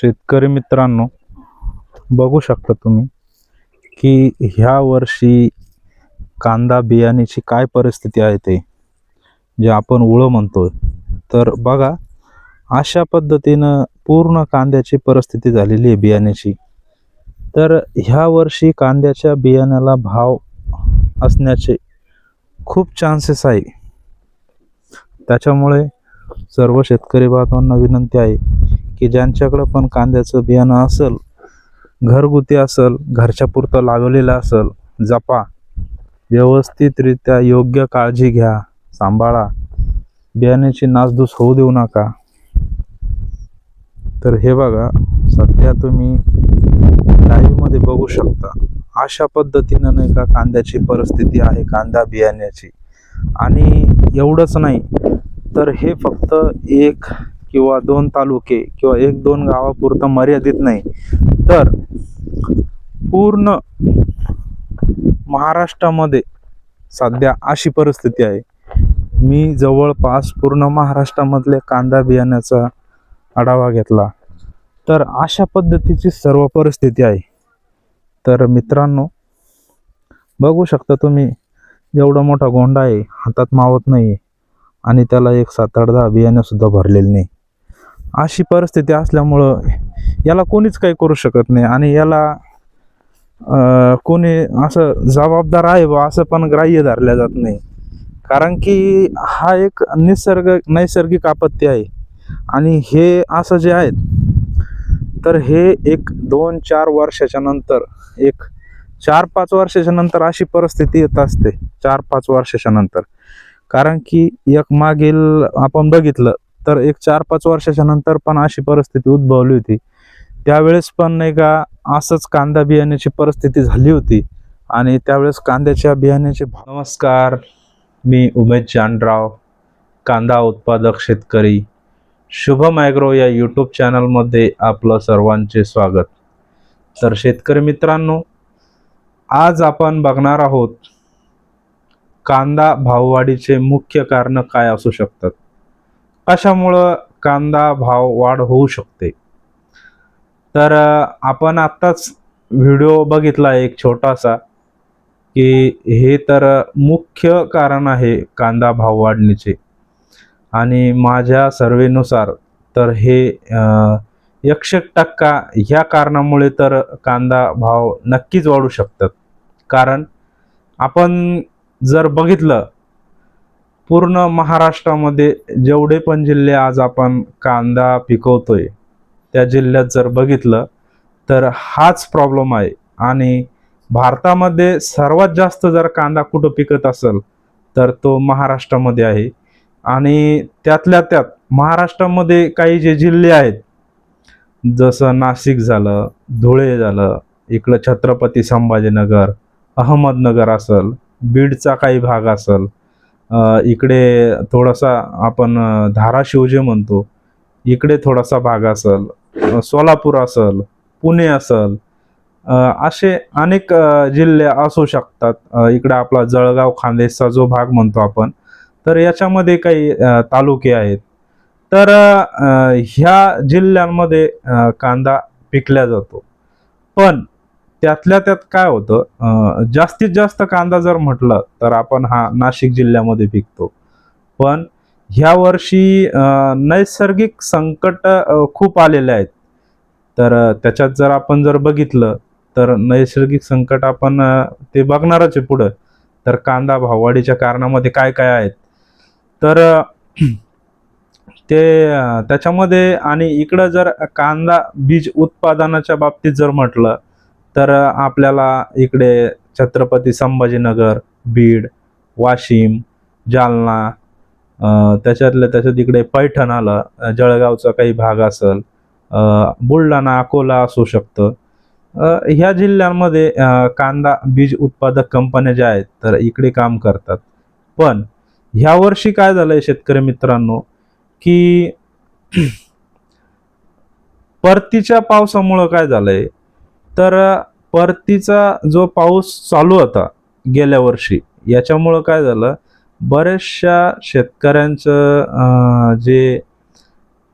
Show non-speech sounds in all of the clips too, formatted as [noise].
शेतकरी मित्रांनो बघू शकता तुम्ही की ह्या वर्षी कांदा बियाण्याची काय परिस्थिती आहे ते जे आपण उळं म्हणतोय. तर बघा अशा पद्धतीनं पूर्ण कांद्याची परिस्थिती झालेली आहे बियाण्याची. तर ह्या वर्षी कांद्याच्या बियाण्याला भाव असण्याचे खूप चान्सेस आहे. त्याच्यामुळे सर्व शेतकरी बांधवांना विनंती आहे की ज्यांच्याकडं पण कांद्याचं बियाणं असेल घरगुती असेल घरच्या पुरतं लावलेलं असेल जपा. व्यवस्थितरित्या योग्य काळजी घ्या सांभाळा. बियाण्याची नासधूस होऊ देऊ नका. तर हे बघा सध्या तुम्ही लाईव्हमध्ये बघू शकता. अशा पद्धतीनं नाही का कांद्याची परिस्थिती आहे कांदा बियाण्याची. आणि एवढंच नाही तर हे फक्त एक किंवा दोन तालुके किंवा एक दोन गावापुरतं मर्यादित नाही. तर पूर्ण महाराष्ट्रामध्ये सध्या अशी परिस्थिती आहे. मी जवळपास पूर्ण महाराष्ट्रामधले कांदा बियाण्याचा आढावा घेतला. तर अशा पद्धतीची सर्व परिस्थिती आहे. तर मित्रांनो बघू शकता तुम्ही एवढा मोठा गोंडा आहे हातात मावत नाही आणि त्याला एक सात आठ दहा बियाणंसुद्धा भरलेली नाही. अशी परिस्थिती असल्यामुळं याला कोणीच काही करू शकत नाही आणि याला कोणी असं जबाबदार आहे बा असं पण ग्राह्य धरल्या जात नाही. कारण की हा एक निसर्ग नैसर्गिक आपत्ती आहे. आणि हे असं जे आहेत तर हे एक दोन चार वर्षाच्या नंतर एक चार पाच वर्षाच्या नंतर अशी परिस्थिती येत असते चार पाच वर्षाच्या नंतर. कारण की एक मागील आपण बघितलं तर एक चार पाच वर्षाच्या नंतर पण अशी परिस्थिती उद्भवली होती. त्यावेळेस पण नाही का असंच कांदा बियाण्याची परिस्थिती झाली होती. आणि त्यावेळेस कांद्याच्या बियाण्याचे नमस्कार मी उमेश जानराव कांदा उत्पादक शेतकरी. शुभम ॲग्रो या यूट्यूब चॅनलमध्ये आपलं सर्वांचे स्वागत. तर शेतकरी मित्रांनो आज आपण बघणार आहोत कांदा भाववाढीचे मुख्य कारण काय असू शकतात? अशामुळं कांदा भाव वाढ होऊ शकते. तर आपण आत्ताच व्हिडिओ बघितला एक छोटासा की हे तर मुख्य कारण आहे कांदा भाव वाढण्याचे. आणि माझ्या सर्वेनुसार तर हे एकशे टक्का ह्या कारणामुळे तर कांदा भाव नक्कीच वाढू शकतात. कारण आपण जर बघितलं पूर्ण महाराष्ट्रामध्ये जेवढे पण जिल्हे आज आपण कांदा पिकवतोय त्या जिल्ह्यात जर बघितलं तर हाच प्रॉब्लेम आहे. आणि भारतामध्ये सर्वात जास्त जर कांदा कुठं पिकत असेल तर तो महाराष्ट्रामध्ये आहे. आणि त्यातल्या त्यात महाराष्ट्रामध्ये काही जे जिल्हे आहेत जसं नाशिक झालं धुळे झालं इकडं छत्रपती संभाजीनगर अहमदनगर असेल बीडचा काही भाग असेल इकडे थोडासा आपण धाराशिव जे म्हणतो इकडे थोडासा भाग असेल सोलापूर असेल पुणे असेल असे अनेक जिल्हे असू शकतात. इकडे आपला जळगाव खानदेशचा जो भाग म्हणतो आपण तर याच्यामध्ये काही तालुके आहेत. तर ह्या जिल्ह्यांमध्ये कांदा पिकल्या जातो. पण त्यातल्या त्यात काय होतं जास्तीत जास्त कांदा जर म्हटलं तर आपण हा नाशिक जिल्ह्यामध्ये पिकतो. पण ह्या वर्षी नैसर्गिक संकट खूप आलेले आहेत. तर त्याच्यात जर आपण जर बघितलं तर नैसर्गिक संकट आपण ते बघणारच आहे पुढं. तर कांदा भाववाढीच्या कारणामध्ये काय काय आहेत? तर [clears throat] ते त्याच्यामध्ये आणि इकडं जर कांदा बीज उत्पादनाच्या बाबतीत जर म्हटलं तर आपल्याला इकडे छत्रपती संभाजीनगर बीड वाशिम जालना त्याच्यातल्या त्याच्यात इकडे पैठण आलं जळगावचा काही भाग असेल बुलढाणा अकोला असू शकतं. ह्या जिल्ह्यांमध्ये कांदा बीज उत्पादक कंपन्या ज्या आहेत तर इकडे काम करतात. पण ह्या वर्षी काय झालंय शेतकरी मित्रांनो की [clears throat] परतीच्या पावसामुळं काय झालंय तर परतीचा जो पाऊस चालू होता गेल्या वर्षी याच्यामुळं काय झालं बऱ्याचशा शेतकऱ्यांचं जे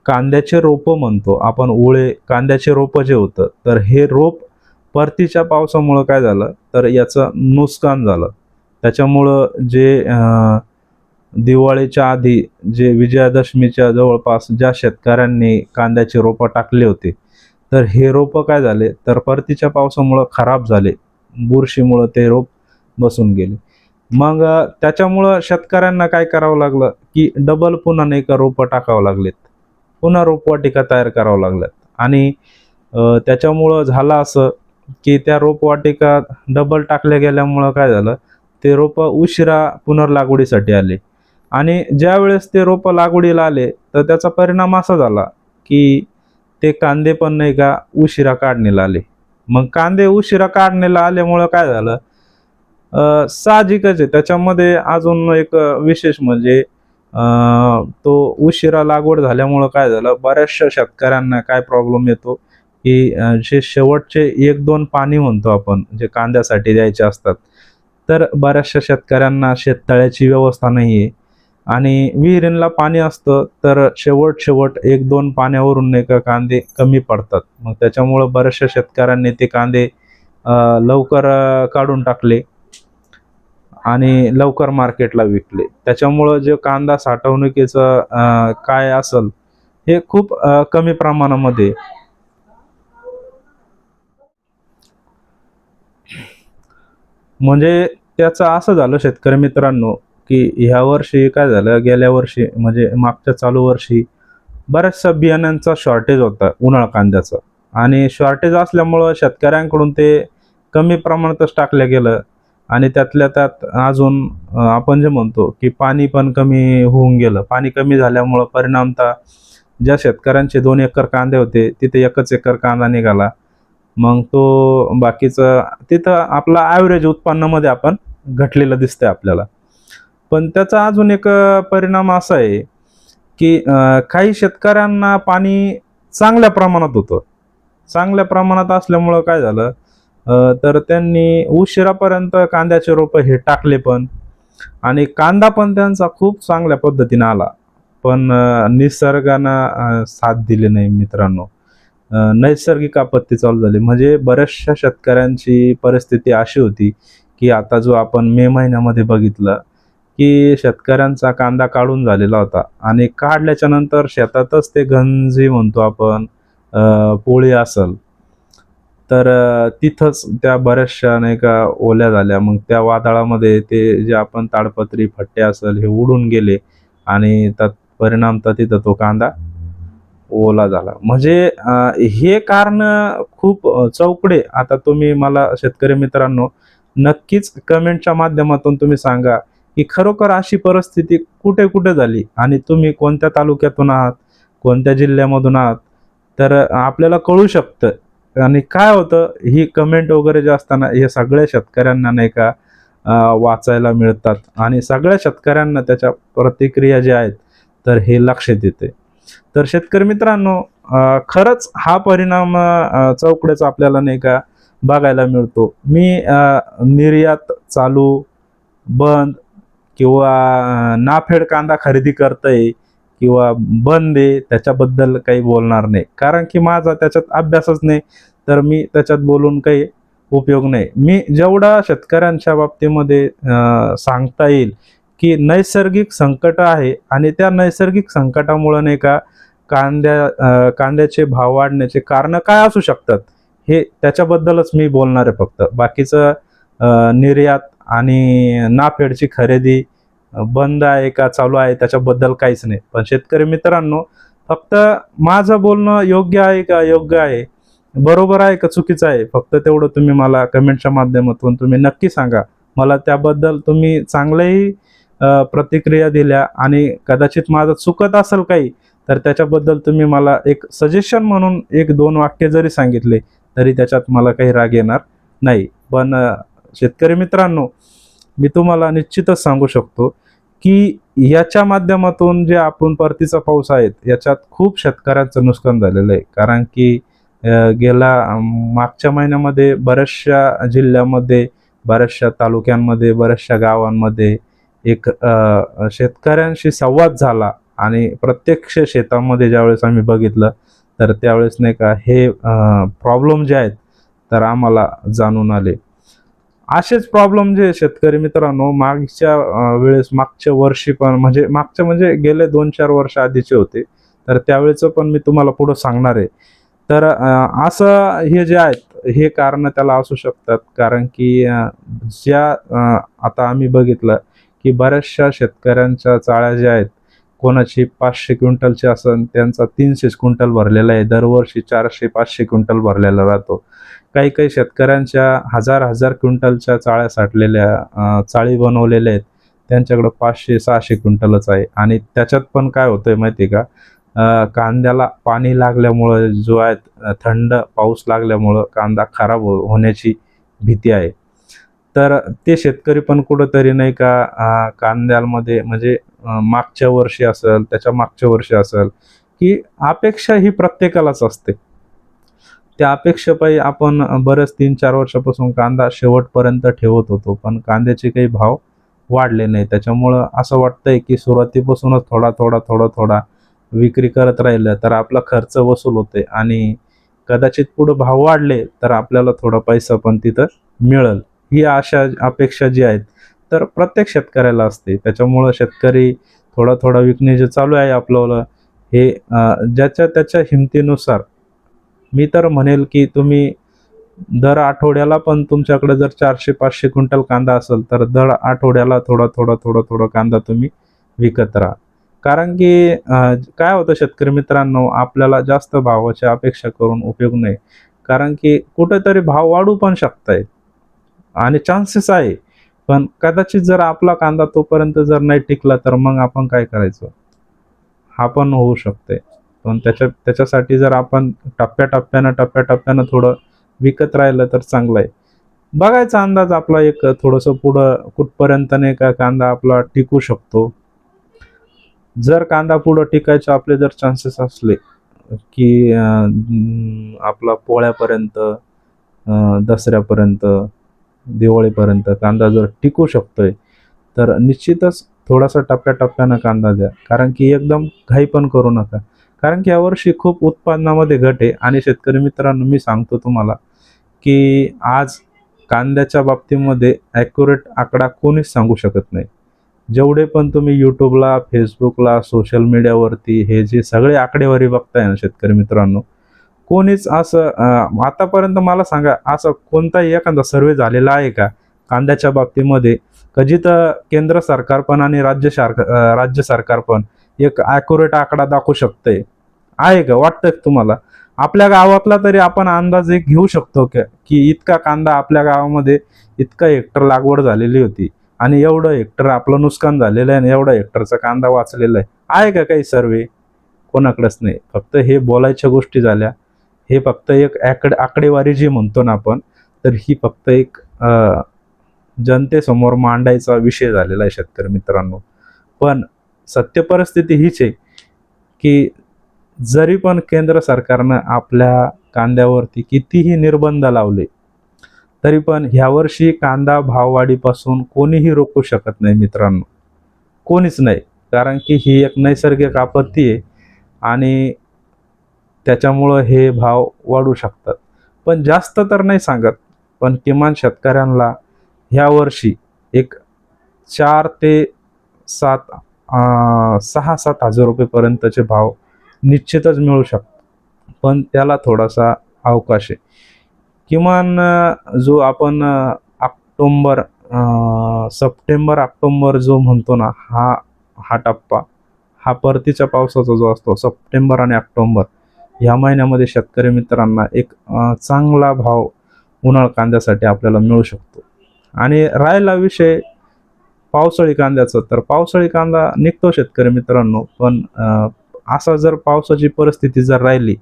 कांद्याचे रोपं म्हणतो आपण ओळे कांद्याचे रोपं जे होतं तर हे रोप परतीच्या पावसामुळं काय झालं तर याचं नुकसान झालं. त्याच्यामुळं जे दिवाळीच्या आधी जे विजयादशमीच्या जवळपास ज्या शेतकऱ्यांनी कांद्याचे रोपं टाकले होते तर हे रोपं काय झाले? तर परतीच्या पावसामुळं खराब झाले. बुरशीमुळं ते रोप बसून गेले. मग त्याच्यामुळं शेतकऱ्यांना काय करावं लागलं? की डबल पुन्हा नाही का रोपं टाकावं लागलेत. पुन्हा रोपवाटिका तयार करावं लागल्यात. आणि त्याच्यामुळं झालं असं की त्या रोपवाटिका डबल टाकल्या गेल्यामुळं काय झालं? ते रोपं उशिरा पुनर्लागवडीसाठी आले. आणि ज्यावेळेस ते रोपं लागवडीला आले तर त्याचा परिणाम असा झाला की ते कांदे पण नाही का उशिरा काढणीला आले. मग कांदे उशिरा काढणीला आल्यामुळं काय झालं? साहजिकच आहे. त्याच्यामध्ये अजून एक विशेष म्हणजे तो उशिरा लागवड झाल्यामुळं काय झालं? बऱ्याचशा शेतकऱ्यांना काय प्रॉब्लेम येतो? की जे शेवटचे एक दोन पाणी म्हणतो आपण जे कांद्यासाठी द्यायचे असतात. तर बऱ्याचशा शेतकऱ्यांना शेततळ्याची व्यवस्था नाही आहे आणि विहिरींला पाणी असतं तर शेवट शेवट एक दोन पाण्यावरून नाही का कांदे कमी पडतात. मग त्याच्यामुळं बऱ्याचशा शेतकऱ्यांनी ते कांदे लवकर काढून टाकले आणि लवकर मार्केटला विकले. त्याच्यामुळं जे कांदा साठवणुकीचं काय असल हे खूप कमी प्रमाणामध्ये. म्हणजे त्याचं असं झालं शेतकरी मित्रांनो की ह्या वर्षी काय झालं? गेल्या वर्षी म्हणजे मागच्या चालू वर्षी बऱ्याचशा बियाण्यांचा शॉर्टेज होता उन्हाळा कांद्याचा आणि शॉर्टेज असल्यामुळं शेतकऱ्यांकडून ते कमी प्रमाणातच टाकलं गेलं. आणि त्यातल्या त्यात अजून आपण जे म्हणतो की पाणी पण कमी होऊन गेलं. पाणी कमी झाल्यामुळं परिणामतः ज्या शेतकऱ्यांचे दोन एकर कांदे होते तिथे एकच एकर कांदा निघाला. मग तो बाकीचं तिथं आपला ॲव्हरेज उत्पन्नामध्ये आपण घटलेलं दिसतंय आपल्याला. पण त्याचा अजून एक परिणाम असा आहे की काही शेतकऱ्यांना पाणी चांगल्या प्रमाणात होतं. चांगल्या प्रमाणात असल्यामुळं काय झालं तर त्यांनी उशिरापर्यंत कांद्याचे रोपं हे टाकले पण आणि कांदा पण त्यांचा खूप चांगल्या पद्धतीने आला. पण निसर्गानं साथ दिली नाही मित्रांनो. नैसर्गिक आपत्ती चालू झाली. म्हणजे बऱ्याचशा शेतकऱ्यांची परिस्थिती अशी होती की आता जो आपण मे महिन्यामध्ये बघितलं की शेतकऱ्यांचा कांदा काढून झालेला होता. आणि काढल्याच्या नंतर शेतातच ते गंजी म्हणतो आपण पोळी असल. तर तिथंच त्या बऱ्याचशा नाही का ओल्या झाल्या. मग त्या वादळामध्ये ते जे आपण ताडपत्री फट्टे असेल हे उडून गेले आणि त्यात परिणाम तर तिथं तो कांदा ओला झाला. म्हणजे हे कारण खूप चौकडे. आता तुम्ही मला शेतकरी मित्रांनो नक्कीच कमेंटच्या माध्यमातून तुम्ही सांगा की खरोखर अशी परिस्थिती कुठे कुठे झाली? आणि तुम्ही कोणत्या तालुक्यातून आहात? कोणत्या जिल्ह्यामधून आहात? तर आपल्याला कळू शकतं. आणि काय होतं? ही कमेंट वगैरे जे असताना हे सगळ्या शेतकऱ्यांना नाही का वाचायला मिळतात. आणि सगळ्या शेतकऱ्यांना त्याच्या प्रतिक्रिया ज्या आहेत तर हे लक्षात येते. तर शेतकरी मित्रांनो खरंच हा परिणाम अं, चौकड्याचा आपल्याला नाही का बघायला मिळतो. मी निर्यात चालू बंद किंवा नाफेड कांदा खरेदी करतंय किंवा बंद आहे त्याच्याबद्दल काही बोलणार नाही. कारण की माझा त्याच्यात अभ्यासच नाही तर मी त्याच्यात बोलून काही उपयोग नाही. मी जेवढा शेतकऱ्यांच्या बाबतीमध्ये सांगता येईल की नैसर्गिक संकट आहे आणि त्या नैसर्गिक संकटामुळं नाही का कांद्या कांद्याचे भाव वाढण्याचे कारण काय असू शकतात हे त्याच्याबद्दलच मी बोलणार आहे फक्त. बाकीचं निर्यात आणि नाफेडची खरेदी बंद आहे का चालू आहे त्याच्याबद्दल काहीच नाही. पण शेतकरी मित्रांनो फक्त माझं बोलणं योग्य आहे का योग्य आहे? बरोबर आहे का चुकीचं आहे? फक्त तेवढं तुम्ही मला कमेंटच्या माध्यमातून तुम्ही नक्की सांगा. मला त्याबद्दल तुम्ही चांगलंही प्रतिक्रिया दिल्या आणि कदाचित माझं चुकत असेल काही तर त्याच्याबद्दल तुम्ही मला एक सजेशन म्हणून एक दोन वाक्य जरी सांगितले तरी त्याच्यात मला काही राग येणार नाही. पण शेतकरी मित्रांनो मी तुम्हाला निश्चितच सांगू शकतो की याच्या माध्यमातून जे आपण परतीचा पाऊस आहेत याच्यात खूप शेतकऱ्यांचं नुकसान झालेलं आहे. कारण की गेला मागच्या महिन्यामध्ये बऱ्याचशा जिल्ह्यामध्ये बऱ्याचशा तालुक्यांमध्ये बऱ्याचशा गावांमध्ये एक शेतकऱ्यांशी संवाद झाला आणि प्रत्यक्ष शेतामध्ये ज्यावेळेस आम्ही बघितलं तर त्यावेळेस नाही का हे प्रॉब्लेम जे आहेत तर आम्हाला जाणून आले. असेच प्रॉब्लेम जे शेतकरी मित्रांनो मागच्या वेळेस मागच्या वर्षी पण म्हणजे मागच्या म्हणजे गेले दोन चार वर्ष आधीचे होते. तर त्यावेळेचं पण मी तुम्हाला पुढं सांगणार आहे. तर असं हे जे आहेत हे कारण त्याला असू शकतात. कारण की ज्या आता आम्ही बघितलं की बऱ्याचशा शेतकऱ्यांच्या चाळ्या ज्या आहेत कोणाची पाचशे क्विंटलची असं त्यांचा तीनशे क्विंटल भरलेला आहे. दरवर्षी चारशे पाचशे क्विंटल भरलेला राहतो. काही काही शेतकऱ्यांच्या हजार हजार क्विंटलच्या चाळ्या साठलेल्या चाळी बनवलेल्या आहेत. त्यांच्याकडं पाचशे सहाशे क्विंटलच आहे. आणि त्याच्यात पण काय होतंय माहिती आहे का कांद्याला पाणी लागल्यामुळं जो आहे थंड पाऊस लागल्यामुळं कांदा खराब हो होण्याची भीती आहे. तर ते शेतकरी पण कुठंतरी नाही का कांद्यामध्ये म्हणजे मागच्या वर्षी असेल त्याच्या मागच्या वर्षी असेल की अपेक्षा ही प्रत्येकालाच असते. त्या अपेक्षेपायी आपण बरेच तीन चार वर्षापासून कांदा शेवटपर्यंत ठेवत होतो. पण कांद्याचे काही भाव वाढले नाही. त्याच्यामुळं असं वाटतंय की सुरुवातीपासूनच थोडा थोडा थोडा थोडा विक्री करत राहिलं तर आपला खर्च वसूल होते आणि कदाचित पुढं भाव वाढले तर आपल्याला थोडा पैसा पण तिथं मिळेल. ही आशा अपेक्षा जी आहेत तर प्रत्येक शेतकऱ्याला असते. त्याच्यामुळं शेतकरी थोडा थोडा विकणे जे चालू आहे आपलं हे ज्याच्या त्याच्या हिमतीनुसार मी तर म्हणेल की तुम्ही दर आठवड्याला पण तुमच्याकडे जर चारशे पाचशे क्विंटल कांदा असेल तर दर आठवड्याला थोडा थोडा थोडा थोडा कांदा तुम्ही विकत राहा. कारण की काय होतं शेतकरी मित्रांनो आपल्याला जास्त भावाची अपेक्षा करून उपयोग नाही. कारण की कुठेतरी भाव वाढू पण शकताय. आणि चान्सेस आहे. पण कदाचित जर आपला कांदा तोपर्यंत जर नाही टिकला तर मग आपण काय करायचं? हा पण होऊ शकते पण त्याच्या त्याच्यासाठी जर आपण टप्प्याटप्प्यानं टप्प्याटप्प्यानं थोडं विकत राहिलं तर चांगलं आहे. बघायचा अंदाज आपला एक थोडंसं पुढं कुठपर्यंत नाही का कांदा आपला टिकू शकतो. जर कांदा पुढं टिकायचे आपले जर चान्सेस असले की आपला पोळ्यापर्यंत दसऱ्यापर्यंत दिवाळीपर्यंत कांदा जर टिकू शकतोय तर निश्चितच थोडासा टप्प्याटप्प्यानं कांदा द्या. कारण की एकदम घाई पण करू नका. कारण की यावर्षी खूप उत्पादनामध्ये घट आहे. आणि शेतकरी मित्रांनो मी सांगतो तुम्हाला की आज कांद्याच्या बाबतीमध्ये ॲक्युरेट आकडा कोणीच सांगू शकत नाही. जेवढे पण तुम्ही यूट्यूबला फेसबुकला सोशल मीडियावरती हे जे सगळे आकडेवारी बघताय ना शेतकरी मित्रांनो कोणीच असं आतापर्यंत मला सांगा असं कोणताही एखादा सर्वे झालेला आहे का? कांद्याच्या बाबतीमध्ये कधी तर केंद्र सरकार पण आणि राज्य सरकार राज्य सरकार पण एक ॲक्युरेट आकडा दाखवू शकतंय. आहे का? वाटतं तुम्हाला? आपल्या गावातला तरी आपण अंदाज एक घेऊ शकतो का? की इतका कांदा आपल्या गावामध्ये इतका हेक्टर लागवड झालेली होती आणि एवढं हेक्टर आपलं नुकसान झालेलं आहे आणि एवढा हेक्टरचा कांदा वाचलेला आहे. आहे का काही सर्वे कोणाकडेच नाही. फक्त हे बोलायच्या गोष्टी झाल्या. हे फक्त एक आकडे आकडेवारी जी म्हणतो ना आपण तर ही फक्त एक जनतेसमोर मांडायचा विषय झालेला आहे शेतकरी मित्रांनो. पण सत्य परिस्थिती हीच आहे की जरी पण केंद्र सरकारनं आपल्या कांद्यावरती कितीही निर्बंध लावले तरी पण ह्यावर्षी कांदा भाववाढीपासून कोणीही रोखू शकत नाही मित्रांनो. कोणीच नाही कारण की ही एक नैसर्गिक आपत्ती आहे आणि त्याच्यामुळं हे भाव वाढू शकतात. पण जास्त तर नाही सांगत पण किमान शेतकऱ्यांना ह्या वर्षी एक चार ते सात सहा सात हजार रुपयेपर्यंतचे भाव निश्चितच मिळू शकतो. पण त्याला थोडासा अवकाश आहे. किमान जो आपण ऑक्टोंबर सप्टेंबर ऑक्टोंबर जो म्हणतो ना हा हा टप्पा हा परतीच्या पावसाचा जो असतो सप्टेंबर आणि ऑक्टोंबर ह्या महिन्यामध्ये शेतकरी मित्रांना एक चांगला भाव उन्हाळ कांद्यासाठी आपल्याला मिळू शकतो. आणि राहिला विषय पावसाळी कांद्याचं तर पावसाळी कांदा निघतो शेतकरी मित्रांनो पण असा जर पावसाची परिस्थिती जर राहिली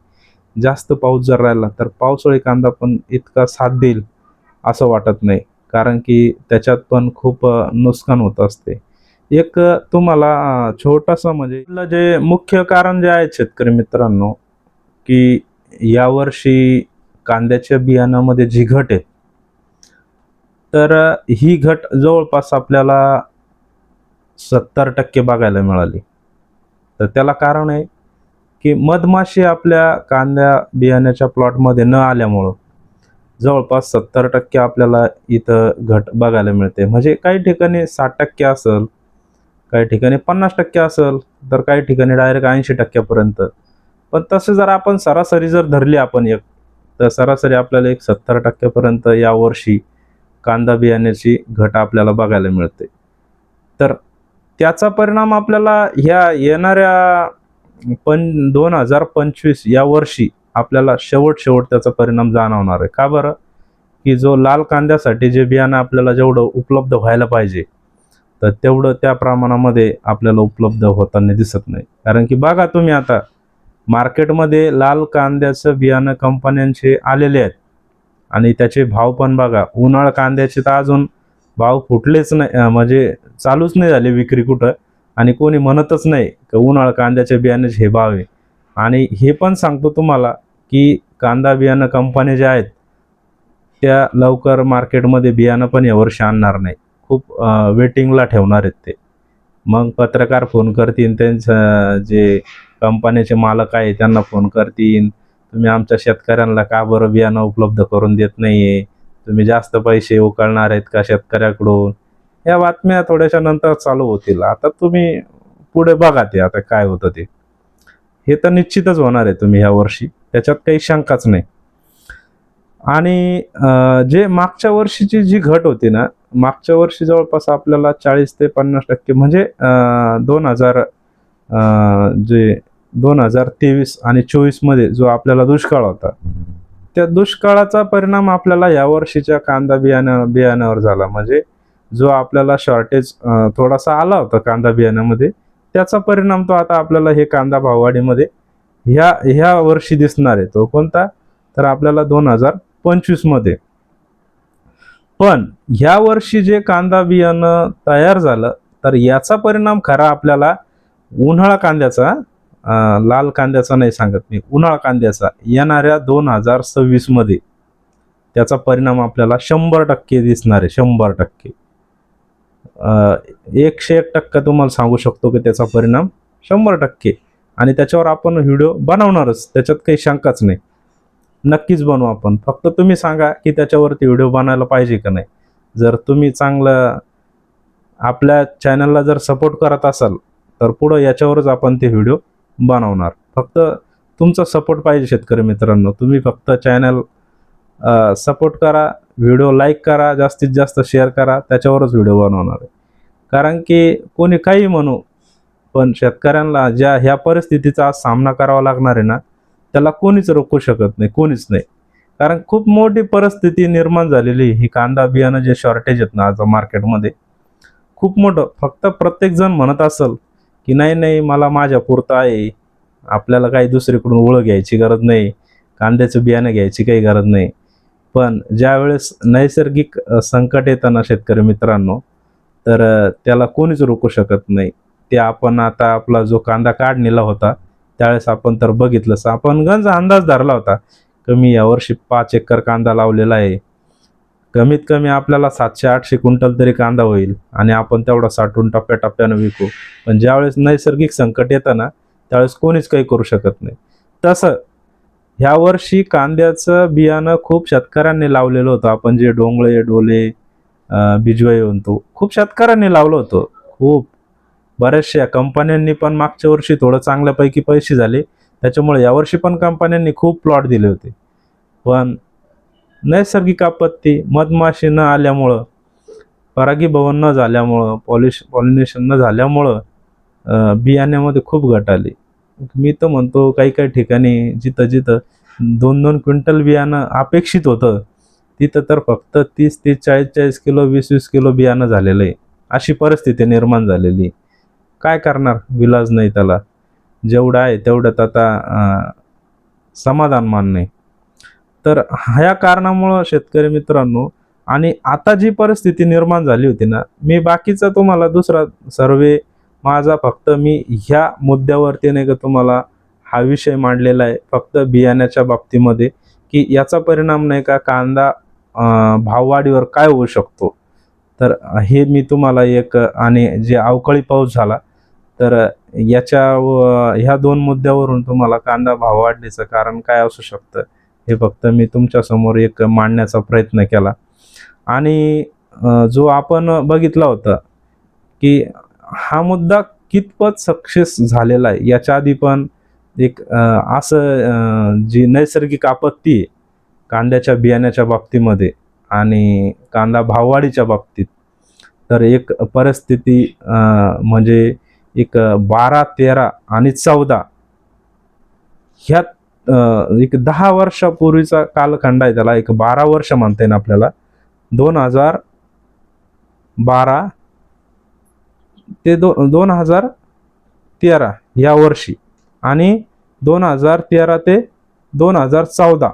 जास्त पाऊस जर राहिला तर पावसाळी कांदा पण इतका साथ देईल असं वाटत नाही. कारण की त्याच्यात पण खूप नुकसान होत असते. एक तुम्हाला छोटासा म्हणजे जे मुख्य कारण जे आहे शेतकरी मित्रांनो की यावर्षी कांद्याच्या बियाणामध्ये जी घट आहे तर ही घट जवळपास आपल्याला सत्तर टक्के बघायला मिळाली. तर त्याला कारण आहे की मधमाशी आपल्या कांद्या बियाण्याच्या प्लॉटमध्ये न आल्यामुळं जवळपास सत्तर टक्के आपल्याला इथं घट बघायला मिळते. म्हणजे काही ठिकाणी साठ टक्के असेल काही ठिकाणी पन्नास टक्के असेल तर काही ठिकाणी डायरेक्ट ऐंशी टक्क्यापर्यंत. पण तसे जर आपण सरासरी जर धरली आपण एक तर सरासरी आपल्याला एक सत्तर टक्क्यापर्यंत यावर्षी कांदा बियाण्याची घट आपल्याला बघायला मिळते. तर त्याचा परिणाम आपल्याला ह्या येणाऱ्या पण दोन हजार पंचवीस या वर्षी आपल्याला शेवट शेवट त्याचा परिणाम जाणवणार आहे. का बरं? की जो लाल कांद्यासाठी जे बियाणं आपल्याला जेवढं उपलब्ध व्हायला पाहिजे तर तेवढं त्या प्रमाणामध्ये आपल्याला उपलब्ध होताना दिसत नाही. कारण की बघा तुम्ही आता मार्केटमध्ये लाल कांद्याचं बियाणं कंपन्यांचे आलेले आहेत. आणि त्याचे भाव पण बघा उन्हाळ कांद्याचे तर अजून भाव फुटलेच नाही म्हणजे चालूच नाही झाले विक्री कुठं. आणि कोणी म्हणतच नाही का उन्हाळा कांद्याच्या बियाण्याचे हे भाव आहे. आणि हे पण सांगतो तुम्हाला की कांदा बियाणं कंपन्या ज्या आहेत त्या लवकर मार्केटमध्ये बियाणं पण यावर्षी आणणार नाही. खूप वेटिंगला ठेवणार आहेत ते. मग पत्रकार फोन करतील त्यांचं जे कंपन्याचे मालक आहे त्यांना फोन करतील. तुम्ही आमच्या शेतकऱ्यांना का बरं बियाणं उपलब्ध करून देत नाही आहे तुम्ही जास्त पैसे उकळणार आहेत का शेतकऱ्याकडून? या बातम्या थोड्याशा नंतर चालू होतील. आता तुम्ही पुढे बघा ते आता काय होतं ते. हे तर निश्चितच होणार आहे तुम्ही ह्या वर्षी त्याच्यात काही शंकाच नाही. आणि जे मागच्या वर्षीची जी घट होती ना मागच्या वर्षी जवळपास आपल्याला चाळीस ते पन्नास टक्के म्हणजे दोन हजार जे दोन हजार तेवीस आणि चोवीसमध्ये जो आपल्याला दुष्काळ होता त्या दुष्काळाचा परिणाम आपल्याला या वर्षीच्या कांदा बियाणं बियाण्यावर झाला. म्हणजे जो आपल्याला शॉर्टेज थोडासा आला होता कांदा बियाण्यामध्ये त्याचा परिणाम तो आता आपल्याला हे कांदा भाववाढीमध्ये ह्या ह्या वर्षी दिसणार आहे. तो कोणता? तर आपल्याला दोन हजार पंचवीसमध्ये पण ह्या वर्षी जे कांदा बियाणं तयार झालं तर याचा परिणाम खरा आपल्याला उन्हाळा कांद्याचा लाल कांद्याचा नाही सांगत मी उन्हाळा कांद्याचा. येणाऱ्या दोन हजार सव्वीसमध्ये त्याचा परिणाम आपल्याला शंभर टक्के दिसणार आहे शंभर टक्के. एकशे एक टक्का तुम्हाला सांगू शकतो की त्याचा परिणाम शंभर टक्के. आणि त्याच्यावर आपण व्हिडिओ बनवणारच त्याच्यात काही शंकाच नाही. नक्कीच बनवू आपण. फक्त तुम्ही सांगा की त्याच्यावरती व्हिडिओ बनायला पाहिजे का नाही. जर तुम्ही चांगलं आपल्या चॅनलला जर सपोर्ट करत असाल तर पुढं याच्यावरच आपण ते व्हिडिओ बनवणार. फक्त तुमचा सपोर्ट पाहिजे शेतकरी मित्रांनो. तुम्ही फक्त चॅनल सपोर्ट करा व्हिडिओ लाईक करा जास्तीत जास्त शेअर करा त्याच्यावरच व्हिडिओ बनवणार आहे. कारण की कोणी काही म्हणू पण शेतकऱ्यांना ज्या ह्या परिस्थितीचा आज सामना करावा लागणार आहे ना त्याला कोणीच रोखू शकत नाही कोणीच नाही. कारण खूप मोठी परिस्थिती निर्माण झालेली ही कांदा बियाणं जे शॉर्टेज आहेत ना आज मार्केटमध्ये खूप मोठं. फक्त प्रत्येकजण म्हणत असेल की नाही नाही मला माझ्या पुरतं आहे. आपल्याला काही दुसरीकडून ओळख घ्यायची गरज नाही. कांद्याचं बियाणं घ्यायची काही गरज नाही. पण ज्यावेळेस नैसर्गिक संकट येतं ना शेतकरी मित्रांनो तर त्याला कोणीच रोखू शकत नाही. ते आपण आता आपला जो कांदा काढलेला होता त्यावेळेस आपण तर बघितलंच. आपण गंज अंदाज धरला होता कमी यावर्षी पाच एकर कांदा लावलेला आहे. कमीत कमी आपल्याला सातशे आठशे क्विंटल तरी कांदा होईल आणि आपण तेवढा साठवून टप्प्याटप्प्यानं विकू. पण ज्यावेळेस नैसर्गिक संकट येतं ना त्यावेळेस कोणीच काही करू शकत नाही. तसं ह्या वर्षी कांद्याचं बियाणं खूप शेतकऱ्यांनी लावलेलं होतं. आपण जे डोंगळे डोले अं, बिजवाई म्हणतो खूप शेतकऱ्यांनी लावलं होतं. खूप. बऱ्याचशा कंपन्यांनी पण मागच्या वर्षी थोडं चांगल्यापैकी पैसे झाले. त्याच्यामुळे यावर्षी पण कंपन्यांनी खूप प्लॉट दिले होते. पण नैसर्गिक आपत्ती मधमाशी न आल्यामुळं परागीभवन न झाल्यामुळं पॉलिश पॉलिनेशन न झाल्यामुळं बियाण्यामध्ये खूप घट आली. मी तर म्हणतो काही काही ठिकाणी जिथं जिथं दोन दोन क्विंटल बियाणं अपेक्षित होतं तिथं तर फक्त तीस तीस चाळीस चाळीस किलो वीस वीस किलो बियाणं झालेलं आहे. अशी परिस्थिती निर्माण झालेली काय करणार? विलाज नाही त्याला. जेवढं आहे तेवढ्यात आता समाधान मान नाही तर ह्या कारणामुळं शेतकरी मित्रांनो आणि आता जी परिस्थिती निर्माण झाली होती ना मी बाकीचा तुम्हाला दुसरा सर्वे माझा फक्त मी ह्या मुद्द्यावरती नाही का तुम्हाला हा विषय मांडलेला आहे फक्त बियाण्याच्या बाबतीमध्ये की याचा परिणाम नाही का कांदा भाववाढीवर काय होऊ शकतो? तर हे मी तुम्हाला एक आणि जे अवकाळी पाऊस झाला तर याच्या व- ह्या दोन मुद्द्यावरून तुम्हाला कांदा भाव वाढण्याचं कारण काय असू शकतं? हे फक्त मी तुमच्यासमोर एक मांडण्याचा प्रयत्न केला. आणि जो आपण बघितला होता की हा मुद्दा कितपत सक्सेस झालेला आहे याच्या आधी पण एक असं जी नैसर्गिक आपत्ती आहे कांद्याच्या बियाण्याच्या बाबतीमध्ये आणि कांदा भाववाढीच्या बाबतीत तर एक परिस्थिती म्हणजे एक बारा तेरा आणि चौदा ह्यात एक दहा वर्षापूर्वीचा कालखंड आहे त्याला एक बारा वर्ष म्हणता येईल आपल्याला. दोन हजार बारा ते दो दोन हजार तेरा या वर्षी आणि दोन हजार तेरा ते दोन हजार चौदा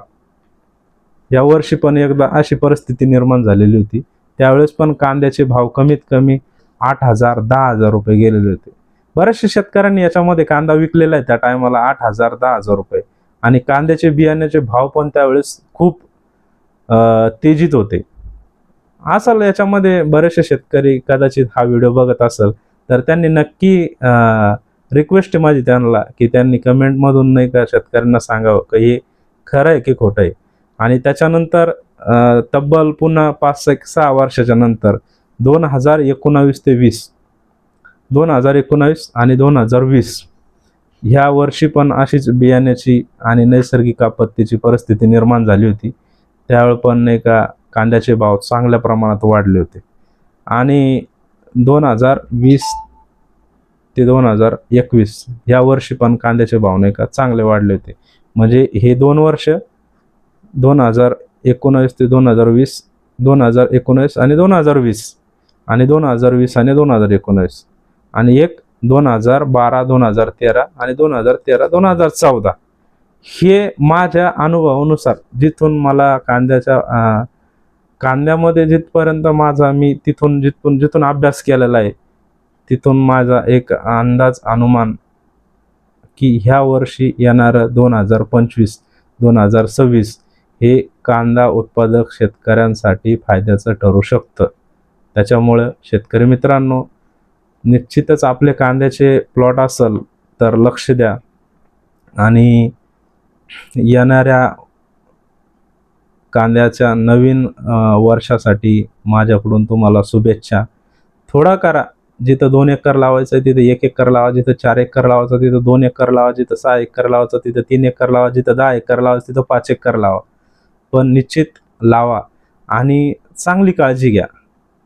या वर्षी पण एकदा अशी परिस्थिती निर्माण झालेली होती. त्यावेळेस पण कांद्याचे भाव कमीत कमी आठ हजार दहा हजार रुपये गेलेले होते. बऱ्याचशा शेतकऱ्यांनी याच्यामध्ये कांदा विकलेला आहे त्या टायमाला आठ हजार दहा हजार रुपये. आणि कांद्याचे बियाण्याचे भाव पण त्यावेळेस खूप तेजीत होते. असाल याच्यामध्ये बरेचसे शेतकरी कदाचित हा व्हिडिओ बघत असेल तर त्यांनी नक्की रिक्वेस्ट माझी त्यांना की त्यांनी कमेंटमधून नाही का शेतकऱ्यांना सांगावं की हे खरं आहे की खोटं आहे. आणि त्याच्यानंतर तब्बल पुन्हा पाच एक सहा वर्षाच्या नंतर दोन हजार एकोणावीस ते वीस दोन हजार एकोणावीस आणि दोन हजार वीस ह्या वर्षी पण अशीच बियाण्याची आणि नैसर्गिक आपत्तीची परिस्थिती निर्माण झाली होती. त्यावेळी पण नाही का कांद्याचे भाव चांगल्या प्रमाणात वाढले होते. आणि दोन हजार वीस ते दोन हजार एकवीस या वर्षी पण कांद्याचे भाव नाही का चांगले वाढले होते. म्हणजे हे दोन वर्ष दोन हजार एकोणावीस ते दोन हजार वीस दोन हजार एकोणावीस आणि दोन हजार वीस आणि दोन हजार वीस आणि दोन हजार एकोणावीस आणि एक दोन हजार बारा दोन हजार तेरा आणि दोन हजार तेरा दोन हजार चौदा. हे माझ्या अनुभवानुसार जिथून मला कांद्याच्या कांद्यामध्ये जिथपर्यंत माझा मी तिथून जिथून जिथून अभ्यास केलेला आहे तिथून माझा एक अंदाज अनुमान की ह्या वर्षी येणारं दोन हजार पंचवीस दोन हजार सव्वीस हे कांदा उत्पादक शेतकऱ्यांसाठी फायद्याचं ठरू शकतं. त्याच्यामुळं शेतकरी मित्रांनो निश्चितच आपले कांद्याचे प्लॉट असेल तर लक्ष द्या. आणि येणाऱ्या कांद्याच्या नवीन वर्षासाठी माझ्याकडून तुम्हाला शुभेच्छा. थोडा करा. जिथं दोन एकर लावायचं आहे तिथं एक एकर लावा. जिथं चार एकर लावायचं तिथं दोन एकर लावा. जिथं सहा एकर लावायचं तिथं तीन एकर लावा. जिथं दहा एकर लावायचं तिथं पाच एकर लावा. पण निश्चित लावा आणि चांगली काळजी घ्या.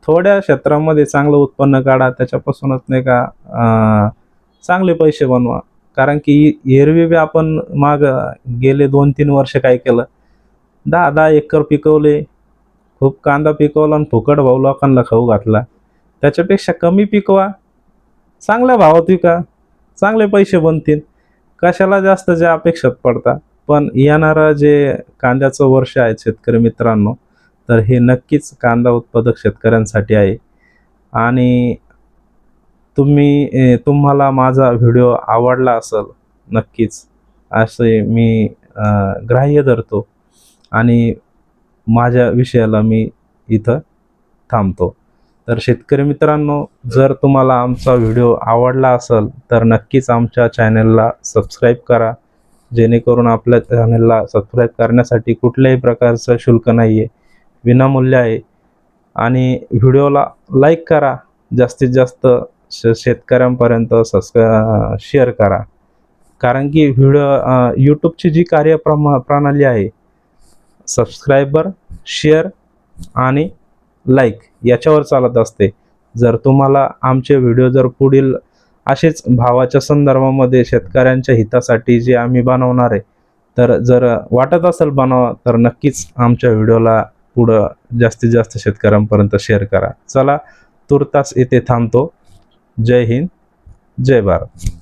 थोड्या क्षेत्रामध्ये चांगलं उत्पन्न काढा त्याच्यापासूनच नाही का चांगले पैसे बनवा. कारण की एरवी बी आपण माग गेले दोन तीन वर्ष काय केलं? दहा दहा एकर पिकवले. खूप कांदा पिकवला आणि फुकट भाऊ लोकांना खाऊ घातला. त्याच्यापेक्षा कमी पिकवा. चांगल्या भावात विका. चांगले पैसे बनतील. कशाला जास्त ज्या अपेक्षात पडता? पण येणारं जे कांद्याचं वर्ष आहे शेतकरी मित्रांनो तर हे नक्कीच कांदा उत्पादक शेतकऱ्यांसाठी आहे. आणि तुम्ही तुम्हाला माझा व्हिडिओ आवडला असेल नक्कीच. असे मी ग्राह्य धरतो आणि माझ्या विषयाला मी इथं थांबतो. तर शेतकरी मित्रांनो जर तुम्हाला आमचा व्हिडिओ आवडला असेल तर नक्कीच आमच्या चॅनलला सबस्क्राईब करा. जेणेकरून आपल्या चॅनलला सबस्क्राईब करण्यासाठी कुठल्याही प्रकारचं शुल्क नाही आहे विनामूल्य आहे. आणि व्हिडिओला लाईक करा. जास्तीत जास्त श शेतकऱ्यांपर्यंत सबस्क्रा शेअर करा. कारण की व्हिडिओ यूट्यूबची जी कार्यप्रमा प्रणाली आहे सबस्क्रायबर शेअर आणि लाईक याच्यावर चालत असते. जर तुम्हाला आमचे व्हिडिओ जर पुढील असेच भावाच्या संदर्भामध्ये शेतकऱ्यांच्या हितासाठी जे आम्ही बनवणार आहे तर जर वाटत असेल बनवा तर नक्कीच आमच्या व्हिडिओला पुढं जास्तीत जास्त शेतकऱ्यांपर्यंत शेअर करा. चला तुर्तास येथे थांबतो. जय हिंद जय भारत.